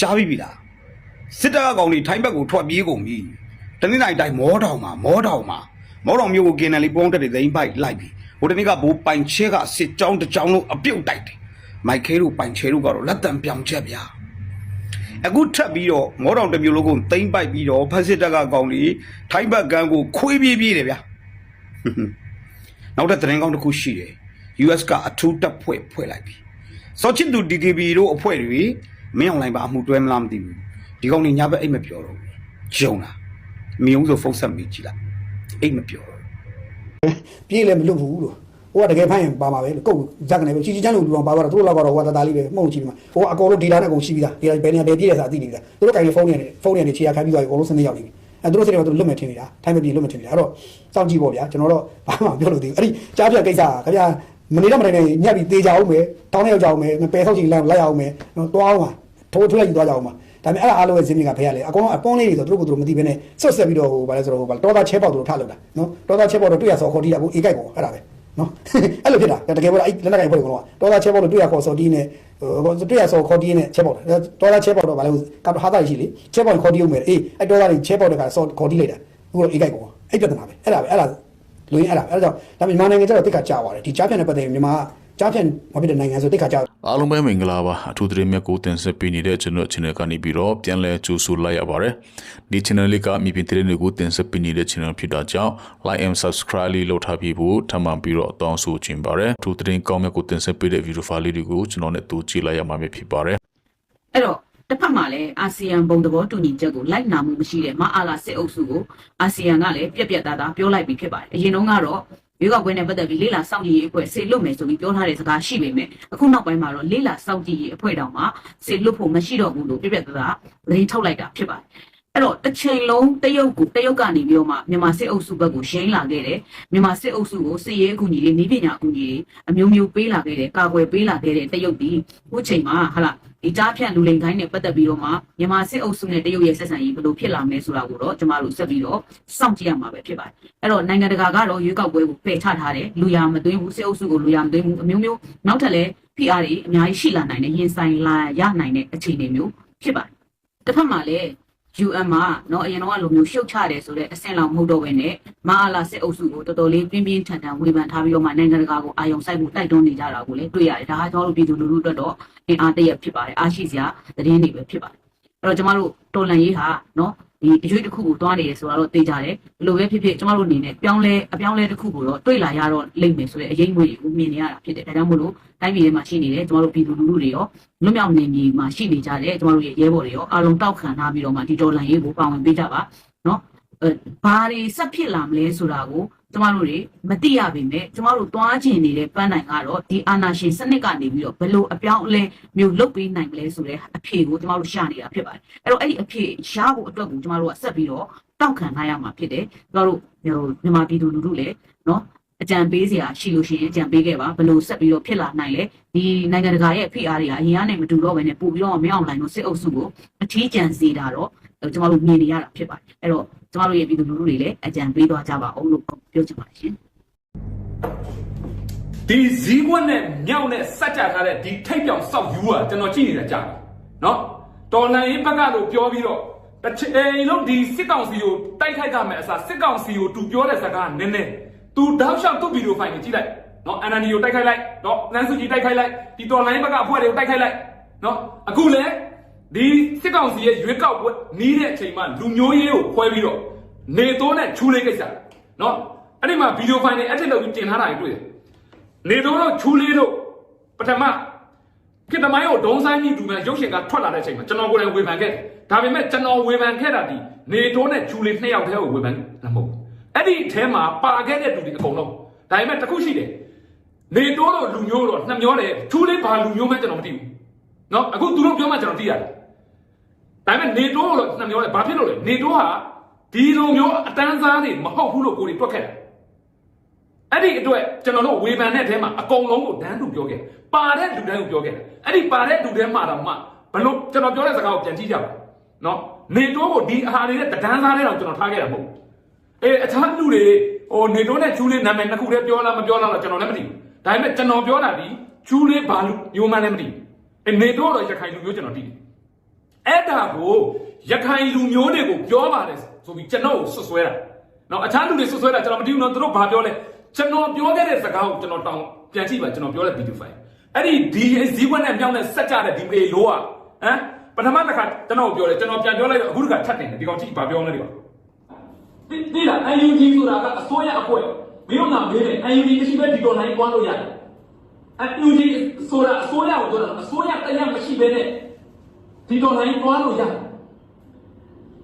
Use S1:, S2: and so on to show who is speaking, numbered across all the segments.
S1: ကြားပြီးပြီလားစစ်တပ်ကကောင်တွေထိုင်းဘက်ကိုထွက်ပြေးကုန်ပြီတနေ့တိုင်းတိုင်းမောတောင်မှာမောတောင်မှာမောတောင်မြို့ကိုကင်းတယ်လီပုံးတက်တွေသိမ်းပိုက်လိုက်ပြီဟိုတနေ့ကဘိုးပိုင်ချဲကစစ်ကြောင်းတစ်ကြောင်းလုံးအပြုတ်တိုက်တယ်မိုက်ခဲတို့ပိုင်ချဲတို့ကတော့လက်တံပြောင်ချက်ဗျာအခုထပ်ပြီးတော့မောတောင်တစ်မျိုးလုံးကိုသိမ်းပိုက်ပြီးတော့ဖက်စစ်တပ်ကကောင်တွေထိုင်းဘက်ကန်းကိုခွေးပြေးပြေးတယ်ဗျာနောက်တဲ့သတင်းကောင်းတစ်ခုရှိတယ် US ကအထူးတပ်ဖွဲ့ဖွဲ့လိုက်ပြီစောချစ်သူ DKB တို့အဖွဲ့တွေ မင်းအောင်လိုင်းပါအမှုတွဲမလားမသိဘူးဒီကောင်တွေညဘက်အိတ်မပြောတော့ဘူးဂျုံလားမြုံဆိုဖုန်းဆက်မိကြည့်လိုက်အိတ်မပြောတော့ဘူး
S2: ပြေးလည်းမလွတ်ဘူးလို့ဟိုကတကယ်ဖိုင်းရင်ပါမှာပဲလို့ကုတ်ဇက်ကနေပဲချီချီချမ်းလို့လူအောင်ပါသွားတာသူတို့လောက်ကတော့ဟိုကတသားလေးပဲမှုန့်ချီပြီးမှဟိုကအကောင်လုံးဒေတာနဲ့အကုန်ရှိပြီးသားဒေတာဘယ်နေရာဘယ်ပြေးရစာအသိနေပြီလားသူတို့ကင်ဖုန်းနေတယ်ဖုန်းနေနေချီရခိုင်းပြီးသွားပြီအကုန်လုံးစနေရောက်နေပြီအဲသူတို့စနေတော့သူတို့လွတ်မယ်ထင်နေတာထိုင်းမပြေလွတ်မယ်ထင်နေတာအဲ့တော့စောင့်ကြည့်ပေါ့ဗျာကျွန်တော်တော့ဘာမှပြောလို့သေးဘူးအဲ့ဒီကြားပြကိစ္စခင်ဗျာမနေတော့မနေနဲ့ညက်ပြီးသေးကြအောင်မယ်တောင်းနေရောက်ကြအောင်မယ်ပယ်ဆောက်ချင်လိုက်လိုက်အောင်မယ်နော်တွားအောင်ပါ ထိုးထွေးလိုက်ယူသွားကြအောင်ပါဒါပေမဲ့အဲ့ဒါအားလုံးရဲ့ဇင်းမြစ်ကဖဲရလေအကောင်အပွန်းလေးတွေဆိုသူတို့ကသူတို့မသိဘဲနဲ့ဆွတ်ဆက်ပြီးတော့ဟိုဗာလဲဆိုတော့ဟိုဗာတော်သားချဲပေါက်သူတို့ထလောက်တာနော်တော်သားချဲပေါက်တော့တွေ့ရဆော်ခေါ်တီးတာကိုအေးကြိုက်ကုန်အဲ့ဒါပဲနော်အဲ့လိုဖြစ်တာတကယ်ပေါ့အဲ့လက်နက်ကင်ဖွဲ့ကုန်တော့တော်သားချဲပေါက်လို့တွေ့ရခေါ်ဆော်တီးနဲ့ဟိုတွေ့ရဆော်ခေါ်တီးနဲ့ချဲပေါက်တယ်တော်သားချဲပေါက်တော့ဗာလဲကပ်ဟာသားရှိလေချဲပေါက်ခေါ်တီးဦးမယ်အေးအဲ့တော်သားတွေချဲပေါက်တဲ့ခါဆော်ခေါ်တီးလိုက်တာအခုတော့အေးကြိုက်ကုန်အဲ့ပြဿနာပဲအဲ့ဒါပဲအဲ့ဒါလူရင်းအဲ့ဒါအဲ့ဒါကြောင့်ဒါပေမဲ့မြန်မာနိုင်ငံကျတော့တိတ်ခါကြာသွားတယ်ဒီကြားဖြတ်နဲ့ပတ်သက်ရင်မြန်မာကြား ဖြတ်မဖြစ်တဲ့နိုင်ငံဆိုတိတ်ခါကြာ
S3: အားလုံးပဲမင်္ဂလာပါအထူးသတင်းမြတ်ကိုတင်ဆက်ပေးနေတဲ့ကျွန်တော် channel ကနေပြီးတော့ပြန်လည်ကြိုဆိုလိုက်ရပါတယ်ဒီ channel လေးကမြေပြင်သတင်းတွေကိုတင်ဆက်ပေးနေတဲ့ channel ဖြစ်တာကြောင့် like and subscribe လေးလုပ်ထားပြီးဖို့ထပ်မံပြီးတော့တောင်းဆိုချင်ပါတယ်အထူးသတင်းကောင်းမြတ်ကိုတင်ဆက်ပေးတဲ့ video file လေးတွေကိုကျွန်တော်နဲ့တူကြည့်လိုက်ရမှာဖြစ်ပါတယ်
S4: အဲ့တော့တစ်ဖက်မှာလည်းအာဆီယံဘုံသဘောတူညီချက်ကိုလိုက်နာမှုမရှိတဲ့မအားလာစစ်အုပ်စုကိုအာဆီယံကလည်းပြက်ပြက်သားသားပြောလိုက်ပြီးဖြစ်ပါတယ်အရင်တုန်းကတော့ ရွေးကောက်ပွဲနဲ့ပတ်သက်ပြီးလေးလာစောင့်ကြည့်ရေးအဖွဲ့ဆေလွတ်မယ်ဆိုပြီးပြောထားတဲ့စကားရှိပေမဲ့အခုနောက်ပိုင်းမှာတော့လေးလာစောင့်ကြည့်ရေးအဖွဲ့တောင်မှဆေလွတ်ဖို့မရှိတော့ဘူးလို့ပြက်ပြက်သားသားသတင်းထုတ်လိုက်တာဖြစ်ပါတယ် အဲ့တော့တစ်ချိန်လုံးတရုတ်ကိုတရုတ်ကနေပြီးတော့မှမြန်မာစစ်အုပ်စုဘက်ကိုရှင်းလာခဲ့တယ်မြန်မာစစ်အုပ်စုကိုစစ်ရေးအကူအညီတွေနည်းပညာအကူအညီတွေအမျိုးမျိုးပေးလာခဲ့တယ်ကာကွယ်ပေးလာခဲ့တဲ့တရုတ်ဒီအခုချိန်မှာဟာလာဒီကြားဖြန့်လူလိန်ခိုင်းနဲ့ပတ်သက်ပြီးတော့မှမြန်မာစစ်အုပ်စုနဲ့တရုတ်ရဲ့ဆက်ဆံရေးဘယ်လိုဖြစ်လာမလဲဆိုတာကိုတော့ကျမတို့ဆက်ပြီးတော့စောင့်ကြည့်ရမှာပဲဖြစ်ပါတယ်အဲ့တော့နိုင်ငံတကာကတော့ရွေးကောက်ပွဲကိုပယ်ချထားတယ်လူရမသွင်းဘူးစစ်အုပ်စုကိုလူရမသွင်းဘူးအမျိုးမျိုးနောက်ထပ်လည်း PR တွေအများကြီးရှိလာနိုင်တယ်ရင်ဆိုင်လာရနိုင်တဲ့အခြေအနေမျိုးဖြစ်ပါတယ်တစ်ဖက်မှာလည်း UN မှာနော်အရင်တော့လိုမျိုးရှုတ်ချတယ်ဆိုတော့အဆင့်လောက်မဟုတ်တော့ဘဲနဲ့မဟာလာစစ်အုပ်စုကိုတော်တော်လေးပြင်းပြင်းထန်ထန်ဝေဖန်ထားပြီးတော့မှနိုင်ငံတကာကိုအာရုံစိုက်ဖို့တိုက်တွန်းနေကြတာကိုလည်းတွေ့ရတယ်ဒါဟာကျွန်တော်တို့ပြည်သူလူထုအတွက်တော့အင်အားတရက်ဖြစ်ပါတယ်အားရှိစရာသတင်းတွေပဲဖြစ်ပါတယ်အဲ့တော့ကျွန်တော်တို့တော်လန်ရေးဟာနော် ဒီအရွေးတစ်ခုကိုတွားနေတယ်ဆိုတော့သိကြတယ်ဘယ်လိုပဲဖြစ်ဖြစ်ကျမတို့အနေနဲ့ပြောင်းလဲအပြောင်းလဲတစ်ခုကိုတော့တွေ့လာရတော့လိမ့်မယ်ဆိုတဲ့အရေးငွေတွေကိုမြင်နေရတာဖြစ်တယ်ဒါကြောင့်မို့လို့တိုင်းပြည်ထဲမှာရှိနေတဲ့ကျမတို့ပြည်သူလူထုတွေရောလွတ်မြောက်နေမြေမှာရှိနေကြတဲ့ကျမတို့ရဲ့ရဲဘော်တွေရောအားလုံးတောက်ခံထားပြီးတော့မှဒီတော်လန်ရေးကိုပါဝင်ပေးကြပါနော်အဲဘာတွေဆက်ဖြစ်လာမလဲဆိုတာကို ကျမတို့တွေမသိရပေမဲ့ကျမတို့တွားချင်နေတဲ့ပန်းနိုင်ကတော့ဒီအာနာရှင်စနစ်ကနေပြီးတော့ဘယ်လိုအပြောင်းအလဲမျိုးလုပ်ပေးနိုင်မလဲဆိုတဲ့အဖြေကိုကျမတို့ရှာနေတာဖြစ်ပါတယ်အဲ့တော့အဲ့ဒီအဖြေရဖို့အတွက်ကိုကျမတို့ကဆက်ပြီးတော့တောက်ခံထားရမှာဖြစ်တယ်ကျမတို့ဟိုမြန်မာပြည်သူလူထုလည်းနော်အကြံပေးစရာရှိလို့ရှိရင်အကြံပေးခဲ့ပါဘယ်လိုဆက်ပြီးတော့ဖြစ်လာနိုင်လဲဒီနိုင်ငံတကာရဲ့ဖိအားတွေကအရင်ကနေမတူတော့ဘဲနဲ့ပို့ပြီးတော့မင်းအောင်လိုင်းတို့စစ်အုပ်စုကိုအထီးကျန်စေတာတော့ကျမတို့မြင်နေရတာဖြစ်ပါတယ်အဲ့တော့ ကျမတို့ရဲ့ပြည်သူလူထုတွေလည်းအကြံပေးသွားကြပါအောင်လို့ပြောချင်ပါတယ်ရှင်
S5: ဒီဇီးကွက်နဲ့မြောက်နဲ့စัจကြထားတဲ့ဒီထိတ်ပြောင်စောက်ယူကကျွန်တော်ကြည့်နေတာကြာတယ်နော်တော်နိုင်ရေးဘက်ကလို့ပြောပြီးတော့အချိန်လုံးဒီစစ်ကောင်စီကိုတိုက်ခိုက်ကြမယ်အစားစစ်ကောင်စီကိုသူပြောတဲ့စကားကနည်းနည်းသူတောက်လျှောက်သူ့ဗီဒီယိုဖိုင်ကိုကြည့်လိုက်နော်အန်အန်ဒီကိုတိုက်ခိုက်လိုက်နော်နန်းစုကြီးတိုက်ခိုက်လိုက်ဒီတော်လိုင်းဘက်ကအဖွဲ့တွေကိုတိုက်ခိုက်လိုက်နော်အခုလည်း ဒီစစ်ကောင်စီရဲ့ရွေးကောက်ပွဲနီးတဲ့အချိန်မှာလူမျိုးရေးကိုခွဲပြီးတော့နေတိုးနဲ့ချူလေးကိစ္စเนาะအဲ့ဒီမှာဗီဒီယိုဖိုင်တွေအထက်လောက်ပြီးတင်ထားတာတွေတွေ့တယ် နေတော့တော့ချူလေးတို့ပထမခေတ္တမိုင်းကိုဒုံဆိုင်ကြီးဒူမန်ရုပ်ရှင်ကထွက်လာတဲ့အချိန်မှာကျွန်တော်ကိုယ်တိုင်ဝေဖန်ခဲ့တယ်ဒါပေမဲ့ကျွန်တော်ဝေဖန်ခဲ့တာဒီနေတော့နဲ့ချူလေးနှစ်ယောက်တည်းကိုဝေဖန်တာမဟုတ်ဘူးအဲ့ဒီအထဲမှာပါခဲ့တဲ့လူတွေအကုန်လုံးဒါပေမဲ့တစ်ခုရှိတယ်နေတော့တော့လူမျိုးတော့နှစ်မျောတယ်ချူလေးဘာလူမျိုးမှကျွန်တော်မသိဘူးเนาะအခုသူတို့ပြောမှကျွန်တော်သိရတယ် ဒါပေမဲ့နေတော့တော့နှစ်မျောတယ်ဘာဖြစ်လို့လဲနေတော့ဟာဒီလိုမျိုးအတန်းစားတွေမဟုတ်ဘူးလို့ကိုယ်တွေတွက်ခဲ့တယ်အဲ့ဒီအတွက်ကျွန်တော်တို့ဝေဖန်တဲ့အထဲမှာအကုန်လုံးကိုဒန်းတူပြောခဲ့ပါတဲ့လူတိုင်းကိုပြောခဲ့အဲ့ဒီပါတဲ့လူတွေမှာတော့မှဘလို့ကျွန်တော်ပြောတဲ့စကားကိုပြန်ကြည့်ကြပါနော်နေတိုးကိုဒီအဟာတွေနဲ့တဒန်းစားတဲ့တော့ကျွန်တော်ထားခဲ့တာမဟုတ်ဘူးအေးအခြားလူတွေဟိုနေတိုးနဲ့ချူးလေးနာမည်နှစ်ခုတည်းပြောလားမပြောလားတော့ကျွန်တော်လည်းမသိဘူးဒါပေမဲ့ကျွန်တော်ပြောတာဒီချူးလေးဘာလူမျိုးမှန်းလည်းမသိဘူးအေးနေတိုးတော့ရခိုင်လူမျိုးကျွန်တော်သိတယ် အဲ့ဒါကိုရခိုင်လူမျိုးတွေကိုပြောပါတယ်ဆိုပြီးကျွန်တော်ကိုဆွဆွဲတာနော်အခြားလူတွေဆွဆွဲတာကျွန်တော်မသိဘူးနော်သူတို့ဘာပြောလဲကျွန်တော်ပြောခဲ့တဲ့စကားကိုကျွန်တော်တောင်းပြန်ကြည့်ပါကျွန်တော်ပြောတဲ့ဗီဒီယိုဖိုင်အဲ့ဒီဒီဇီဝနဲ့မြောင်းနဲ့ဆက်ကြတဲ့ဒီမေလိုကဟမ်ပထမတစ်ခါကျွန်တော်ပြောတယ်ကျွန်တော်ပြန်ပြောလိုက်တော့အခုတစ်ခါထပ်တင်တယ်ဒီကောင်ကြည့်ဘာပြောလဲဒီကောင်တိတိလား UNG ဆိုတာကအစိုးရအဖွဲ့မင်းတို့ကမေးတယ် UNG မရှိဘဲဒီတော်လိုင်းကွာလို့ရတယ်အ UNG ဆိုတာအစိုးရကိုပြောတာအစိုးရတရားမရှိဘဲနဲ့ ဒီတော်လိုင်းကွာလို့ရတယ်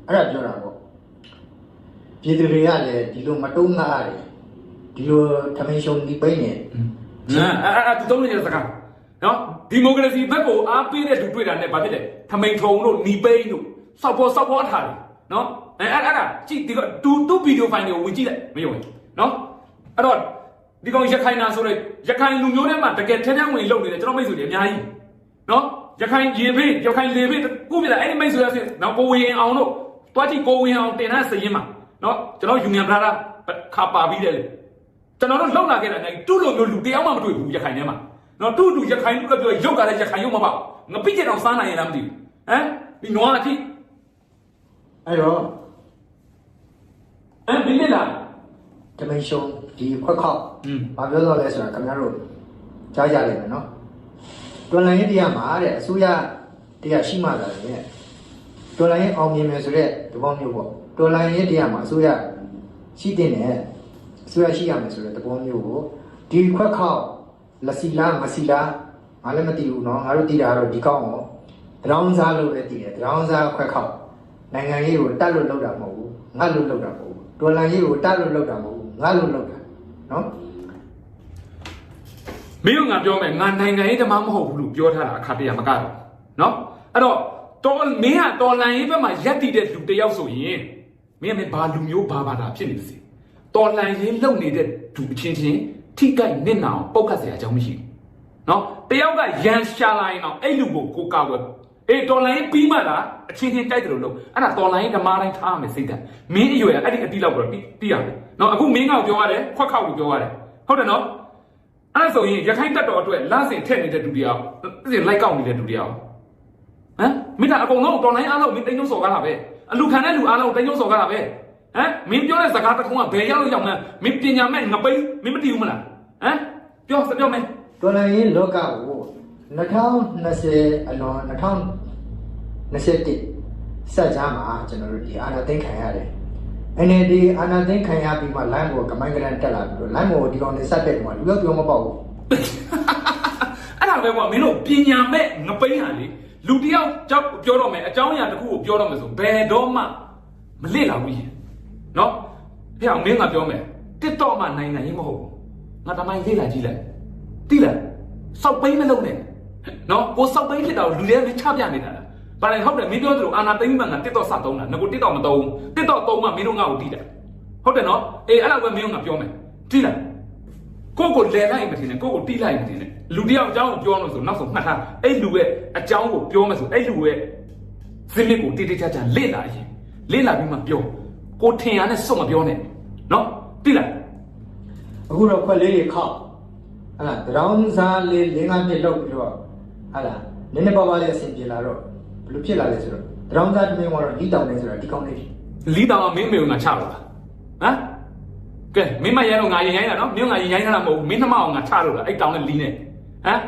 S6: အဲ့ဒါပြောတာပေါ့ပြည်သူတွေကလည်းဒီလိုမတုံးငါရတယ်ဒီလိုထမင်းရှုံဒီပိနေ
S5: နာအဲ့အဲ့ဒီတော့လည်းစကားနော်ဒီမိုကရေစီဘက်ကိုအားပေးတဲ့သူတွေ့တာနဲ့ဗာဖြစ်တယ်ထမိန်ထုံတို့หนีပိန်းတို့စောက်ပေါ်စောက်ပေါ်အထားတယ်နော်အဲ့အဲ့အဲ့ဒါကြည့်ဒီကတူတူဗီဒီယိုဖိုင်တွေကိုဝင်ကြည့်လိုက်မယုံဘူးနော်အဲ့တော့ဒီကောင်ရခိုင်နာဆိုတဲ့ရခိုင်လူမျိုးတွေမှာတကယ်ထဲထဲဝင်လုံနေတယ်ကျွန်တော်မိတ်ဆွေတွေအများကြီးနော် ရခိုင်ရေဘေးရခိုင်လေဘေးကိုပြလာအဲ့ဒီမိတ်ဆွေရဆိုနော်ကိုဝင်အောင်တို့တွားကြည့်ကိုဝင်အောင်တင်တဲ့စရင်မှာနော်ကျွန်တော်ယူနီယံဘလာခါပါပြီးတယ်လေကျွန်တော်တို့လောက်လာခဲ့တာနဲ့တူလိုမျိုးလူတရားမှမတွေ့ဘူးရခိုင်ထဲမှာနော်တူတူရခိုင်လူကပြောရုပ်ကလည်းရခိုင်ရုပ်မပေါ့ငပိကျတောင်စားနိုင်ရလားမသိဘူးဟမ်ဒီနွားအထိ
S6: အဲ့တော့
S5: ဟမ်ဘီလလား
S6: ထမင်းရှုံဒီခွက်ခောက်
S5: อืม
S6: ဘာပြောတော့လဲဆိုတာခင်ဗျားတို့ကြားကြလိမ့်မယ်နော် တော်လိုင်းရေးတရားမှာတဲ့အစိုးရတရားရှိမှလာတယ်တော်လိုင်းရေးအောင်မြင်မယ်ဆိုတဲ့သဘောမျိုးပေါ့တော်လိုင်းရေးတရားမှာအစိုးရရှိတဲ့နဲ့အစိုးရရှိရမယ်ဆိုတဲ့သဘောမျိုးကိုဒီခွက်ခောက်လက်စီလားမစီလားငါလည်းမသိဘူးเนาะငါတို့သိတာကတော့ဒီကောင်းရောတရောင်းစားလို့ပဲသိတယ်တရောင်းစားခွက်ခောက်နိုင်ငံရေးကိုတတ်လို့လုပ်တာမဟုတ်ဘူးငါလို့လုပ်တာမဟုတ်ဘူးတော်လိုင်းရေးကိုတတ်လို့လုပ်တာမဟုတ်ဘူးငါလို့လုပ်တာเนาะ
S5: မင်းတို့ငါပြောမယ်ငါနိုင်ငံရေးဓမ္မမဟုတ်ဘူးလို့ပြောထားတာအခါတရမကတော့နော်အဲ့တော့တော်မင်းကတော်လန်ရေးဘက်မှာရက်တည်တဲ့လူတစ်ယောက်ဆိုရင်မင်းကမင်းဘာလူမျိုးဘာဘာသာဖြစ်နေစေတော်လန်ရေးလုံနေတဲ့လူအချင်းချင်းထိကြိုက်နစ်နာအောင်ပုတ်ခတ်เสียအကြောင်းမရှိဘူး နော်တယောက်ကရန်ရှာလာရင်တော့အဲ့လူကိုကိုကောက်ွယ်အေးတော်လိုင်းပြီးမှလားအချင်းချင်းတိုက်တယ်လို့လို့အဲ့ဒါတော်လိုင်းဓမ္မတိုင်းထားမယ်စိတ်ဓာတ်မင်းအရွယ်အဲ့ဒီအတိလောက်တော့တိရတယ်နော်အခုမင်းကောက်ပြောရတယ်ခွက်ခောက်ကိုပြောရတယ်ဟုတ်တယ်နော် အဲ့ဒါဆိုရင်ရခိုင်တက်တော်အတွက်လမ်းစဉ်ထက်နေတဲ့ဒုတိယအဲ့ဒီလိုက်ကောက်နေတဲ့ဒုတိယဟမ်မင်းကအကုန်လုံးတော်လိုင်းအားလုံးမင်းတိတ်ညုံစော်ကားတာပဲအလူခံတဲ့လူအားလုံးတိတ်ညုံစော်ကားတာပဲဟမ်မင်းပြောတဲ့စကားတစ်ခုကဘယ်ရောက်လို့ရောက်မှန်းမင်းပညာမဲ့ငပိန်းမင်းမတည်ဘူးမလားဟမ်ပြောစပြောမယ်
S6: တော်လိုင်းရေးလောကကို2020အလွန်2021စက်ကြားမှာကျွန်တော်တို့ဒီအာနာသိန်းခံရတယ်။ NLD အာနာသိန်းခံရပြီးမှ line ကိုကမိုင်းကရန်တက်လာပြီးတော့ line ကိုဒီကောင်နေစက်တက်ပြီးမှလူရောက်ပြောမပေါ့ဘူး
S5: အဲ့ဒါပဲကွာမင်းတို့ပညာမဲ့ငပိန်းဟာလေလူတယောက်ကြောက်ပြောတော့မယ်အကြောင်းအရာတစ်ခုကိုပြောတော့မယ်ဆိုဘယ်တော့မှမလစ်လာဘူးကြီးနော်ဟဲ့အောင်မင်းကပြောမယ်တစ်တော့မှနိုင်ငံရေးမဟုတ်ဘူးငါတမိုင်းလေးလာကြည့်လိုက်တိလားစောက်ပိန်းမလုပ်နဲ့နော်ကိုစောက်ပိန်းဖြစ်တာကိုလူတွေကချပြနေတာလား ဘာလဲဟုတ်တယ်မင်းပြောသလိုအာနာသိန်းမှန်ကတစ်တော့စသုံးတာငါကိုတစ်တော့မသုံးတစ်တော့သုံးမှမင်းတို့ငါ့ကိုတီးတယ်ဟုတ်တယ်နော်အေးအဲ့လောက်ပဲမင်းတို့ငါပြောမယ်တိလားကိုယ့်ကိုလဲလိုက်မထင်နဲ့ကိုယ့်ကိုတိလိုက်မထင်နဲ့လူတယောက်အကြောင်းကိုပြောလို့ဆိုနောက်ဆုံးမှတ်ထားအဲ့လူရဲ့အကြောင်းကိုပြောမယ်ဆိုအဲ့လူရဲ့ဇင်းမြစ်ကိုတိတိကျကျလေ့လာရင်လေ့လာပြီးမှပြောကိုထင်ရနဲ့စွတ်မပြောနဲ့နော်တိလား။
S6: အခုတော့ခွက်လေးတွေခောက်ဟဲ့လားတရောင်းစားလေး၄၅ပြည့်လောက်ပြီးတော့ဟဲ့လားနည်းနည်းပါးပါးလေးအဆင်ပြေလာတော့ ဘယ်လိုဖြစ်လာလဲဆိုတော့တရောင်းစားတစ်မျိုးကတော့လီတောင်နေဆိုတာဒီကောင်းလေးဖြစ်
S5: လီတောင်ကမင်းမေကိုငါချလို့လားဟမ်ကဲမင်းမရဲတော့ငါရင်ရိုင်းတာနော်မင်းငါရင်ရိုင်းတာမဟုတ်ဘူးမင်းနှမအောင်ငါချလို့လားအဲ့တောင်နဲ့လီနဲ့ဟမ်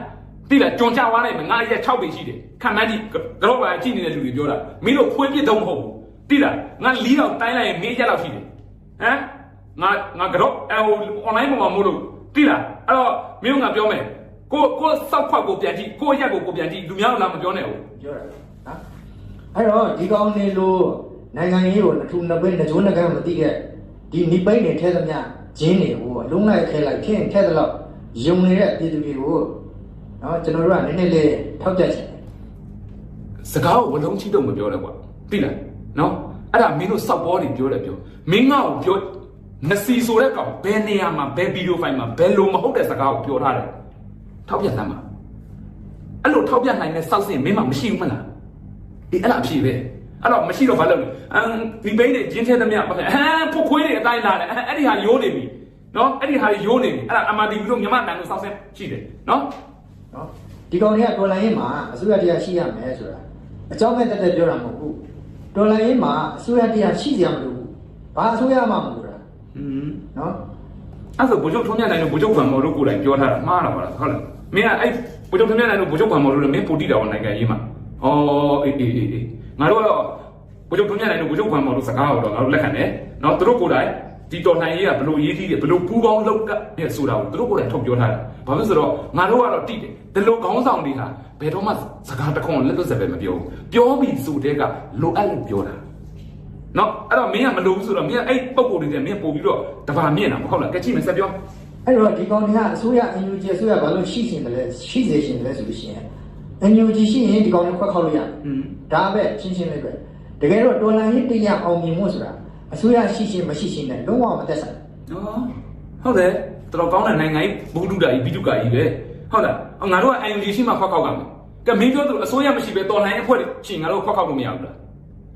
S5: တိလားကြုံချသွားလိုက်မယ်ငါရက်6ပေရှိတယ်ခံမန်းကြီးကတော့ပါကြည့်နေတဲ့လူတွေပြောတာမင်းတို့ခွေးပြစ်တော့မဟုတ်ဘူးတိလားငါလီတောင်တိုင်းလိုက်ရင်မင်းရက်လောက်ရှိတယ်ဟမ်ငါငါကတော့အဲဟို online ပေါ်မှာမို့လို့တိလားအဲ့တော့မင်းကငါပြောမယ်ကိုကိုစောက်ခွက်ကိုပြန်ကြည့်ကိုရက်ကိုကိုပြန်ကြည့်လူများတော့လာမပြောနဲ့ဟုတ်
S6: ပြောတာနော် အဲ့တော့ဒီကောင်းနေလို့နိုင်ငံရေးကိုအထူးနှစ်ပိတ်နှစ်ကြိုးနှစ်ကမ်းမသိတဲ့ဒီနိပိတ်နေထဲသမျှဂျင်းတွေကိုအလုံးလိုက်ခဲလိုက်ဖြစ်ရင်ထဲသလောက်ယုံနေတဲ့ပြည်သူတွေကိုနော်ကျွန်တော်တို့ကနည်းနည်းလေးထောက်ပြချင်တယ်
S5: စကားကိုဝလုံးချိတော့မပြောနဲ့ကွာသိလားနော်အဲ့ဒါမင်းတို့စောက်ပေါ်နေပြောတယ်ပြောမင်းငါ့ကိုပြောမစီဆိုတဲ့ကောင်ဘယ်နေရာမှာဘယ်ဗီဒီယိုဖိုင်မှာဘယ်လိုမဟုတ်တဲ့စကားကိုပြောထားတယ်ထောက်ပြနိုင်မှာအဲ့လိုထောက်ပြနိုင်တဲ့စောက်စင်မင်းမှမရှိဘူးမလား ဒီအဲ့ဒါအဖြစ်ပဲအဲ့တော့မရှိတော့ဘာလုပ်လဲအမ်ဒီဘိန်းတွေဂျင်းထဲသမျှပတ်တယ်ဟမ်ဖုတ်ခွေးတွေအတိုင်းလာတယ်အဲ့ဒီဟာရိုးနေပြီနော်အဲ့ဒီဟာရိုးနေပြီအဲ့ဒါအမဒီဘူးတို့မြမတန်လို့စောက်စင်ရှိတယ်နော်
S6: နော်ဒီကောင်တွေကတော်လိုင်းရေးမှာအစိုးရတရားရှိရမယ်ဆိုတာအကြောင်းမဲ့တက်တက်ပြောတာမဟုတ်ဘူးတော်လိုင်းရေးမှာအစိုးရတရားရှိကြမလို့ဘူးဘာအစိုးရမှမလို့တာ
S5: อืม
S6: နော်
S5: အဲ့ဆိုဗိုလ်ချုပ်ထုံးမြတ်နိုင်တို့ဗိုလ်ချုပ်ဗန်မော်တို့ကိုယ်တိုင်ပြောထားတာမှားတာပါလားဟုတ်လားမင်းကအဲ့ဗိုလ်ချုပ်ထုံးမြတ်နိုင်တို့ဗိုလ်ချုပ်ဗန်မော်တို့လည်းမင်းပူတိတော်နိုင်ငံရေးမှာဩ အေးအေးအေးအေးငါတို့ကတော့ဗိုလ်ချုပ်ထုံးမြတ်နိုင်တို့ဗိုလ်ချုပ်ဗန်မော်တို့စကားကိုတော့ငါတို့လက်ခံတယ်နော်သူတို့ကိုယ်တိုင်ဒီတော်နိုင်ရေးကဘလို့ရေးကြီးတယ်ဘလို့ပူပေါင်းလောက်ကတဲ့ဆိုတာကိုသူတို့ကိုယ်တိုင်ထုတ်ပြောထားတယ်ဘာလို့ဆိုတော့ငါတို့ကတော့တိတယ်ဒီလိုခေါင်းဆောင်တွေဟာဘယ်တော့မှစကားတစ်ခွန်းလက်သွက်စက်ပဲမပြောဘူးပြောပြီးဆိုတဲ့ကလိုအပ်လို့ပြောတာနော်အဲ့တော့မင်းကမလုပ်ဘူးဆိုတော့မင်းကအဲ့ပုံကိုယ်တွေနဲ့မင်းပို့ပြီးတော့တဘာမြင့်တာမဟုတ်လားကဲကြည့်မယ်ဆက်ပြော
S6: အဲ့တော့ဒီကောင်တွေကအစိုးရ NUG အစိုးရဘာလို့ရှိရှင်တယ်လဲရှိစေရှင်တယ်လဲဆိုလို့ရှိရင် NUG ရှိရင်ဒီကောင်တွေခွက်ခောက်လို့ရတယ်
S5: อืม
S6: ဒါပဲရှင်းရှင်းလေးပဲတကယ်တော့တော်လန်ရေးတရားအောင်မြင်မှုဆိုတာအစိုးရရှိရှင်မရှိရှင်နဲ့လုံးဝမသက်ဆိုင်
S5: နော်ဟုတ်တယ်တော်တော်ကောင်းတဲ့နိုင်ငံကြီးဘုဒ္ဓတာကြီးဘိတုကာကြီးပဲဟုတ်လားအော်ငါတို့က IUG ရှိမှခွက်ခောက်ကမယ်ကဲမင်းပြောသူအစိုးရမရှိပဲတော်လှန်ရေးအဖွဲ့တွေရှင်ငါတို့ခွက်ခောက်လို့မရဘူးလား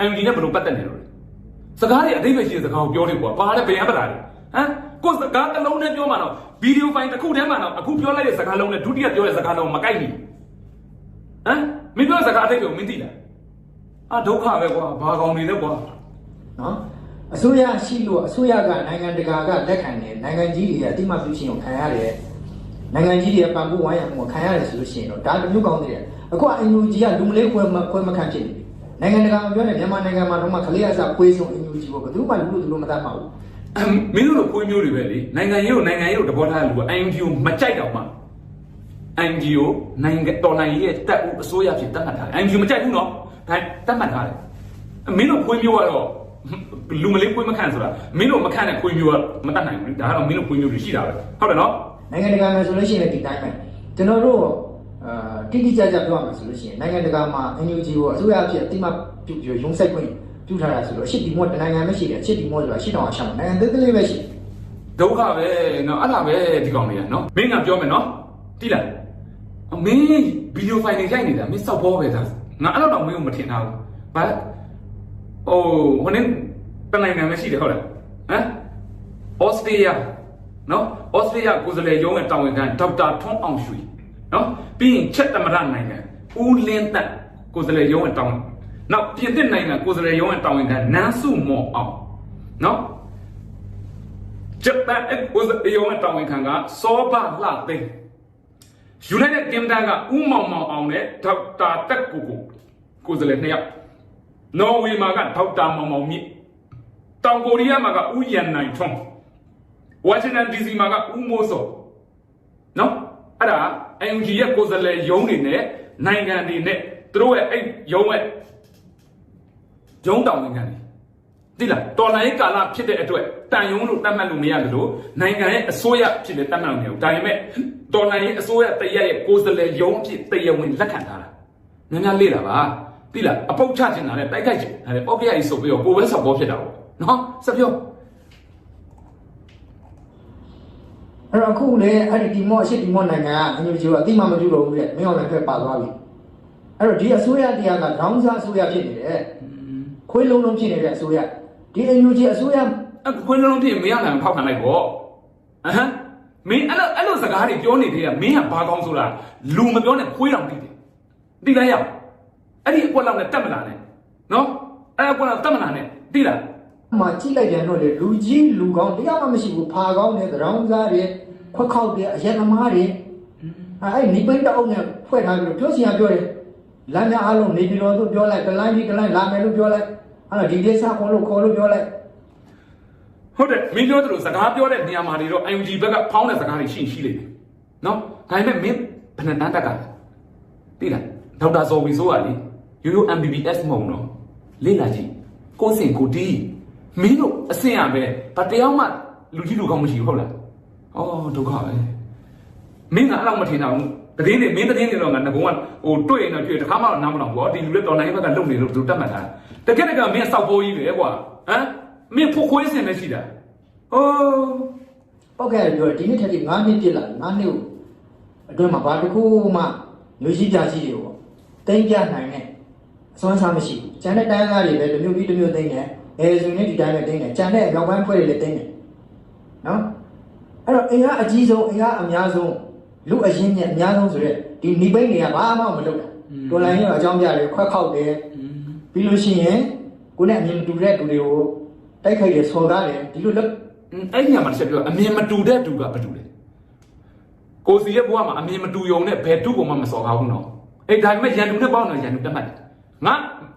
S5: IUG နဲ့ဘယ်လိုပတ်သက်နေလို့လဲစကားတွေအသေးပဲရှိတဲ့စကားကိုပြောတယ်ကွာဘာလဲဘယ်ရပလာလဲဟမ်ကိုယ်စကားတစ်လုံးနဲ့ပြောမှတော့ဗီဒီယိုဖိုင်တစ်ခုတည်းမှတော့အခုပြောလိုက်တဲ့စကားလုံးနဲ့ဒုတိယပြောတဲ့စကားလုံးမကိုက်ဘူး ဟမ်မင်းပြောတဲ့စကားအသေးကိုမင်းသိလားအာဒုက္ခပဲကွာဘာကောင်နေလဲကွာ
S6: နော်အစိုးရရှိလို့အစိုးရကနိုင်ငံတကာကလက်ခံတယ်နိုင်ငံကြီးတွေကအတိမပြုရှင်ကိုခံရတယ်နိုင်ငံကြီးတွေကပံ့ပိုးဝိုင်းရမှုကိုခံရတယ်ဆိုလို့ရှိရင်တော့ဒါတစ်မျိုးကောင်းသေးတယ်အခုက NUG ကလူမလေးခွဲမခွဲမခန့်ဖြစ်နေပြီနိုင်ငံတကာမပြောနဲ့မြန်မာနိုင်ငံမှာတော့မှခလေးအစားပွေးဆုံး NUG ကိုဘယ်သူမှလူလို့သူလို့မတတ်ပါဘူး
S5: အမ်မင်းတို့လိုခွေးမျိုးတွေပဲလေနိုင်ငံရေးကိုနိုင်ငံရေးကိုတဘောထားတဲ့လူက ING ကိုမကြိုက်တော့မှ ING ကိုနိုင်ငံတော်နိုင်ငံရေးရဲ့တက်ဦးအစိုးရဖြစ်တတ်မှတ်ထားတယ် ING ကိုမကြိုက်ဘူးနော်ဒါတတ်မှတ်ထားတယ်အမင်းတို့ခွေးမျိုးကတော့လူမလေးခွေးမခန့်ဆိုတာမင်းတို့မခန့်တဲ့ခွေးမျိုးကမတတ်နိုင်ဘူးဒါကတော့မင်းတို့ခွေးမျိုးတွေရှိတာပဲဟုတ်တယ်နော်
S6: နိုင်ငံတကာမှာဆိုလို့ရှိရင်လည်းဒီတိုင်းပဲကျွန်တော်တို့အာတိတိကျကျပြောရမှာဆိုလို့ရှိရင်နိုင်ငံတကာမှာ NUG ကိုအစိုးရအဖြစ်အတိမပြုပြီးရုံးဆိုင်ခွင့်ပြုထားတာဆိုတော့အရှိတီမောတနိုင်ငံပဲရှိတယ်အရှိတီမောဆိုတာရှိတောင်အရှောင်းနိုင်ငံသေးသေးလေးပဲရှိတယ်
S5: ဒုက္ခပဲနော်အဲ့ဒါပဲဒီကောင်တွေကနော်မင်းကပြောမယ်နော်တိလား မင်းဗီဒီယိုဖိုင်တွေရိုက်နေတာမင်းစောက်ဘောပဲဒါငါအဲ့တော့တော့မင်းကိုမထင်တာဘူးဘာအိုးဟိုနေ့တနိုင်ငံမရှိတယ်ဟုတ်လားဟမ်ဩစတြေးလျနော်ဩစတြေးလျကိုယ်စားလှယ်ရုံးရဲ့တာဝန်ခံဒေါက်တာထွန်းအောင်ရွှေနော်ပြီးရင်ချက်သမရနိုင်ငံဦးလင်းသက်ကိုယ်စားလှယ်ရုံးရဲ့တာဝန်နောက်ပြင်သစ်နိုင်ငံကိုယ်စားလှယ်ရုံးရဲ့တာဝန်ခံနန်းစုမော်အောင်နော်ဂျပန်အကိုဇယောနဲ့တောင်းဝင်ခံကစောဘလှသိန်း United Kingdom ကဦးမောင်မောင်အောင်နဲ့ဒေါက်တာတက်ကိုကိုကိုယ်စားလှယ်နှစ်ယောက်နော်ဝေမှာကဒေါက်တာမောင်မောင်မြင့်တောင်ကိုရီးယားမှာကဦးရန်နိုင်ထွန်းဝါရှင်တန် DC မှာကဦးမိုးစောနော်အဲ့ဒါ NUG ရဲ့ကိုယ်စားလှယ်ရုံးတွေနဲ့နိုင်ငံတွေနဲ့သူတို့ရဲ့အဲ့ရုံးရဲ့ရုံးတောင်ဝင်ခံတွေ သိလားတော်လိုင်းကာလဖြစ်တဲ့အတွက်တန်ယုံလို့တတ်မှတ်လို့မရတယ်လို့နိုင်ငံရဲ့အစိုးရဖြစ်တဲ့တတ်မှတ်လို့မရဘူးဒါပေမဲ့တော်လိုင်းရဲ့အစိုးရတရက်ရဲ့ကိုယ်စားလှယ်ရုံးအဖြစ်တရားဝင်လက်ခံထားတာများများလေ့လာပါသိလားအပုတ်ချချင်တာနဲ့တိုက်ခိုက်ချင်တာနဲ့ပောက်ပြရည်ဆိုပြီးတော့ကိုယ်ပဲဆောက်ပေါ်ဖြစ်တာပေါ့နော်ဆက်ပြော
S6: အဲ့တော့အခုလေအဲ့ဒီဒီမော့အရှိဒီမော့နိုင်ငံကအင်ဂျီကိုအတိမမပြုတော့ဘူးတဲ့မင်းအောင်လည်းဖက်ပါသွားပြီအဲ့တော့ဒီအစိုးရတရားကဒေါင်းစားအစိုးရဖြစ်နေတယ်ခွေးလုံးလုံးဖြစ်နေတဲ့အစိုးရ ဒီအင်ဂျီအစိုးရ
S5: အခွင့်အလုံးဖြစ်မရနိုင်အောင်ထောက်ခံလိုက်ပေါ့အဟမ်းမင်းအဲ့လိုအဲ့လိုစကားတွေပြောနေသေးတာမင်းကဘာကောင်းဆိုတာလူမပြောနဲ့ခွေးတော်တည်တယ်တိလိုက်ရအောင်အဲ့ဒီအကွက်လောက်နဲ့တက်မလာနဲ့နော်အဲ့အကွက်လောက်တက်မလာနဲ့တိလား
S6: မှာကြည့်လိုက်ပြန်တော့လေလူကြီးလူကောင်းတရားမှမရှိဘူးဖာကောင်းတယ်ဒေါင်းစားတွေခွက်ခောက်တယ်အရက်သမားတွေအဲ့ဒီပိတ်တအုပ်နဲ့ဖွဲ့ထားပြီးတော့ပြောစီရပြောတယ်လမ်းများအားလုံးနေပြီးတော့သူပြောလိုက်ကလိုင်းပြီးကလိုင်းလာမယ်လို့ပြောလိုက် အဲ့တော့ဒီကိစ္စခေါ်လို့ခေါ်လို့ပြောလိုက်
S5: ဟုတ်တယ်မင်းပြောသလိုစကားပြောတဲ့နေရာမှာတွေတော့ IUG ဘက်ကဖောင်းတဲ့စကားတွေရှိရှိလိမ့်မယ်နော်ဒါပေမဲ့မင်းဘယ်နှတန်းတက်ကလဲသိလားဒေါက်တာဇော်ဝီဆိုးကလေရိုးရိုး MBBS မဟုတ်နော်လေ့လာကြည့်ကိုယ်စင်ကိုတီးမင်းတို့အစင်ရပဲဘာတရားမှလူကြီးလူကောင်းမရှိဘူးဟုတ်လားအော်ဒုက္ခပဲမင်းကအဲ့လောက်မထင်တော့ဘူး တည်င်းနေမင်းတည်င်းနေတော့ငါငကုံကဟိုတွေ့ရင်တော့တွေ့တခါမှတော့နားမတော့ဘူးအော်ဒီလူတွေတော်နိုင်ဘက်ကလုံနေလို့သူတတ်မှတ်တာတကယ်တကယ်မင်းစောက်ပိုးကြီးပဲကွာဟမ်မင်းဖို့ခွေးစင်ပဲရှိတာ။အိုး
S6: ပောက်ခဲ့တယ်ပြောတယ်ဒီနေ့ထက်ဒီ9နှစ်ပြည့်လာ9နှစ်ကိုအတွင်းမှာဘာတစ်ခုမှလူကြီးပြကြီးတွေပေါ့တိမ့်ပြနိုင်နဲ့အစွမ်းစားမရှိဘူး။ကျန်တဲ့တိုင်းသားတွေပဲတစ်မျိုးပြီးတစ်မျိုးသိမ့်တယ်။အဲဆိုရင်ဒီတိုင်းပဲသိမ့်တယ်။ကျန်တဲ့အကြောင်းပိုင်းဖွဲ့တွေလည်းသိမ့်တယ်။နော်။အဲ့တော့အင်အားအကြီးဆုံးအင်အားအများဆုံး လူအရင်းမြစ်အများဆုံးဆိုရက်ဒီနိပိတ်တွေကဘာမှမလုပ်တာတော်လိုင်းရဲ့အကြောင်းပြတယ်ခွက်ခောက်တယ်ပြီးလို့ရှိရင်ကိုယ်နဲ့အမြင်မတူတဲ့လူတွေကိုတိုက်ခိုက်တယ်ဆော်ကားတယ်ဒီလိုလက်
S5: အဲ့ဒီညမှာတစ်ချက်ပြောအမြင်မတူတဲ့တူကဘာတူလဲကိုစီရဲ့ဘဝမှာအမြင်မတူယုံနဲ့ဘယ်တူကိုမှမစော်ကားဘူးနော်အဲ့ဒါပေမဲ့ရန်သူနဲ့ပေါင်းတော့ရန်သူတက်မှတ်တယ်ငါ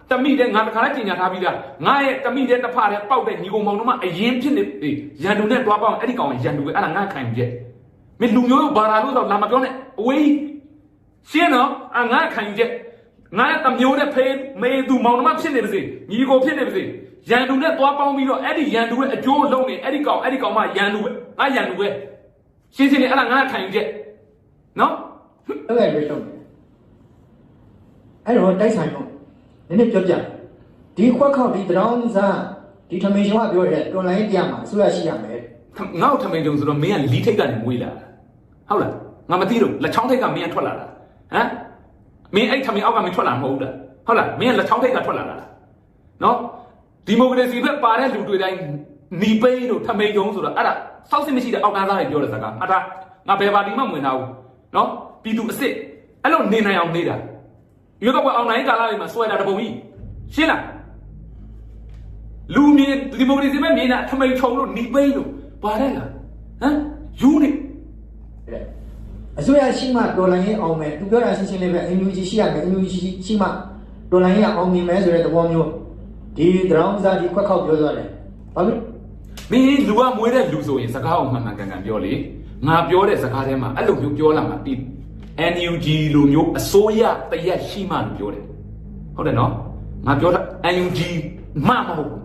S5: တမိတဲ့ငါတခါလဲကြီးညာထားပြီးသားငါရဲ့တမိတဲ့တစ်ဖတဲ့ပေါက်တဲ့ညီကောင်မောင်တို့မှအရင်ဖြစ်နေအေးရန်သူနဲ့တွားပေါင်းအဲ့ဒီကောင်ရန်သူပဲအဲ့ဒါငါခံယူချက် မင်းလူမျိုးတို့ဘာသာလို့တော့လာမပြောနဲ့အဝေးရှင်းနော်အငါခံယူချက်ငါတမျိုးနဲ့ဖေးမေသူမောင်နှမဖြစ်နေပါစေညီကိုဖြစ်နေပါစေရန်သူနဲ့တွားပေါင်းပြီးတော့အဲ့ဒီရန်သူရဲ့အကျိုးလုံးနေအဲ့ဒီကောင်အဲ့ဒီကောင်မှရန်သူပဲငါရန်သူပဲရှင်းရှင်းလေးအဲ့ဒါငါခံယူချက်နော်
S6: အဲ့ဒါတွေလုပ်တယ်အဲ့တော့တိုက်ဆိုင်တော့နည်းနည်းပြောပြဒီခွက်ခောက်ဒီတရောင်းစားဒီထမင်းရှင်ကပြောတဲ့တော်လိုင်းတရားမှာအစိုးရရှိရမယ်
S5: ငါ့ကိုထမင်းကြုံဆိုတော့မင်းကလီထိတ်ကနေမွေးလာတာ ဟုတ်လားငါမသိတော့လက်ချောင်းထိတ်ကမင်းကထွက်လာတာဟမ်မင်းအဲ့ထမင်းအောက်ကမင်းထွက်လာမဟုတ်ဘူးလားဟုတ်လားမင်းကလက်ချောင်းထိတ်ကထွက်လာတာလားနော်ဒီမိုကရေစီဘက်ပါတဲ့လူတွေတိုင်းနီပိန်းတို့ထမင်းကြုံဆိုတော့အဲ့ဒါစောက်စစ်မရှိတဲ့အောက်ကသားတွေပြောတဲ့စကားအတားငါဘယ်ပါတီမှမဝင်တာဘူးနော်ပြည်သူအစ်စ်အဲ့လိုနေနိုင်အောင်နေတာရွေးကောက်ပွဲအောင်နိုင်ကာလတွေမှာစွဲတာတပုံကြီးရှင်းလားလူမြင်ဒီမိုကရေစီမဲ့မြင်တာထမိန်ချုံလို့နီပိန်းလို့ပါတယ်လားဟမ်ယူနေ
S6: အစိုးရရှိမှတော်လိုင်းရင်အောင်မယ်သူပြောတာရှင်းရှင်းလေးပဲအင်ယူဂျီရှိရမယ်အင်ယူဂျီရှိမှတော်လိုင်းရင်အောင်မြင်မယ်ဆိုတဲ့သဘောမျိုးဒီတရောင်းစားဒီခွက်ခောက်ပြောသွားတယ်ဘာဖြစ်
S5: မင်းလူကမွေးတဲ့လူဆိုရင်စကားကိုမှန်မှန်ကန်ကန်ပြောလေငါပြောတဲ့စကားထဲမှာအဲ့လိုမျိုးပြောလာမှာဒီ NUG လိုမျိုးအစိုးရတရက်ရှိမှလို့ပြောတယ်ဟုတ်တယ်နော်ငါပြောတာ NUG မှမဟုတ်ဘူး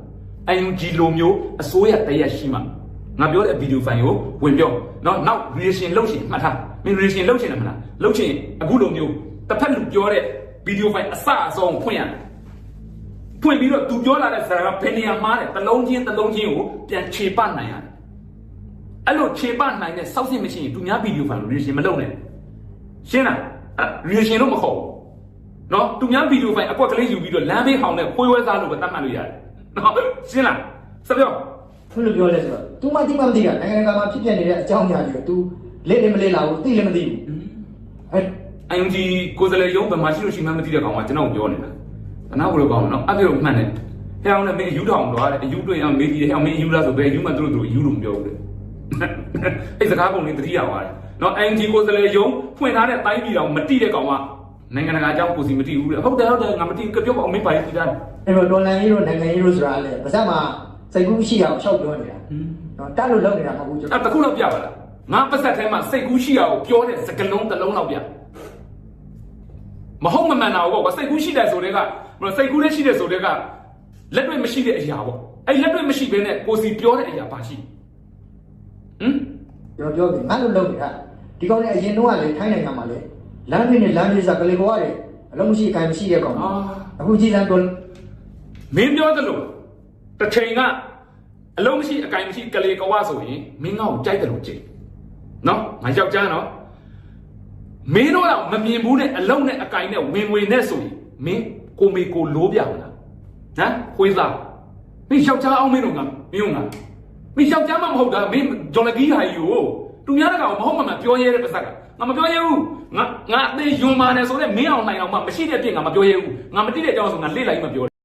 S5: NUG လိုမျိုးအစိုးရတရက်ရှိမှ ငါပြောတဲ့ဗီဒီယိုဖိုင်ကိုဝင်ပြောနော်နောက် reaction လုပ်ရှင်မှတ်ထားမင်း reaction လုပ်ရှင်တယ်မလားလုပ်ရှင်အခုလိုမျိုးတစ်ဖက်လူပြောတဲ့ဗီဒီယိုဖိုင်အစအဆုံးဖွင့်ရတယ်ဖွင့်ပြီးတော့သူပြောလာတဲ့စကားကဘယ်နေရာမှားတယ်တလုံးချင်းတလုံးချင်းကိုပြန်ခြေပနိုင်ရတယ်အဲ့လိုခြေပနိုင်တဲ့စောက်စစ်မရှိရင်သူများဗီဒီယိုဖိုင်ကို reaction မလုပ်နဲ့ရှင်းလားအဲ့ reaction လို့မခေါ်ဘူးနော်သူများဗီဒီယိုဖိုင်အကွက်ကလေးယူပြီးတော့လမ်းဘေးဟောင်းနဲ့ခွေးဝဲစားလို့ပဲတတ်မှတ်လို့ရတယ်နော်ရှင်းလားစပြော
S6: ဖွင့်လို့ပြောလဲဆိုတော့ तू မသိမှမသိတာနိုင်ငံတကာမှာဖြစ်ပြနေတဲ့အကြောင်းအရာတွေ तू လက်လည်းမလေးလာဘူးသိလည်းမသိဘူးအဲ
S5: အန်ဂျီကိုယ်စားလှယ်ရုံးဗမာရှိလို့ရှိမှမသိတဲ့ကောင်ကကျွန်တော်ပြောနေတာတနာဘလို့ကောင်နော်အဲ့ဒါကိုမှန်တယ်ဟဲ့အောင်လည်းမင်းယူထောင်တော့တယ်အယူတွေ့အောင်မေးကြည့်တယ်ဟဲ့အောင်မင်းယူလားဆိုဘယ်ယူမှသူတို့သူယူလို့မပြောဘူးလေအဲ့စကားပုံလေးတတိယသွားတယ်နော်အန်ဂျီကိုယ်စားလှယ်ရုံးဖွင့်ထားတဲ့တိုင်းပြည်တော်မတိတဲ့ကောင်ကနိုင်ငံတကာအကြောင်းကိုစီမတိဘူးလေဟုတ်တယ်ဟုတ်တယ်ငါမတိကပြောပါအောင်မင်းပါရေးကြတယ်
S6: အဲ့တော့တော်လန်ရေးတို့နိုင်ငံရေးတို့ဆိုတာလေပါစက်မှာ စိတ်ကူးရှိအောင်ရှောက်ပြောနေတာနော်တက်လို့လုပ်နေတာမဟုတ်ဘူးကျွန်
S5: အဲ့
S6: တော်
S5: တခုတော့ပြပါလားငါပတ်သက်ထဲမှာစိတ်ကူးရှိအောင်ပြောတဲ့စကလုံးတစ်လုံးတော့ပြမဟုတ်မမှန်တာဘောကွာစိတ်ကူးရှိတယ်ဆိုတဲ့ကမလို့စိတ်ကူးလည်းရှိတယ်ဆိုတဲ့ကလက်တွေ့မရှိတဲ့အရာပေါ့အဲ့လက်တွေ့မရှိဘဲနဲ့ကိုစီပြောတဲ့အရာပါရှိဟမ်
S6: ပြောပြောပြီငါလို့လုပ်နေတာဒီကောင်လည်းအရင်တော့ကလေထိုင်းနိုင်ငံမှာလေလမ်းတွေနဲ့လမ်းတွေစားကလေးကွာတယ်အလုံးမရှိအကိုင်မရှိတဲ့ကောင်
S5: အာ
S6: အခုကြည်လမ်းတော်
S5: မင်းပြောသလိုတစ်ချိန်က အလုံးမရှိအကင်မရှိကလေးကဝဆိုရင်မင်းငါ့ကိုကြိုက်တယ်လို့ကြည့်နော်ငါယောက်ျားနော်မင်းတို့ကမမြင်ဘူးနဲ့အလုံးနဲ့အကင်နဲ့ဝင်ဝင်နဲ့ဆိုရင်မင်းကိုမေကိုလိုးပြမလားဟမ်ခွေးသားမင်းယောက်ျားအောင်မင်းတို့ကမင်းတို့ကမင်းယောက်ျားမှမဟုတ်တာမင်းဂျော်လဂီဟာယူသူများတကောင်မဟုတ်မှမပြောရဲတဲ့ပါစက်ကငါမပြောရဲဘူးငါငါအသေးယွန်မာနေဆိုတဲ့မင်းအောင်နိုင်အောင်မှမရှိတဲ့ပြစ်ငါမပြောရဲဘူးငါမတိတဲ့အကြောင်းဆိုငါလေ့လိုက်မှပြော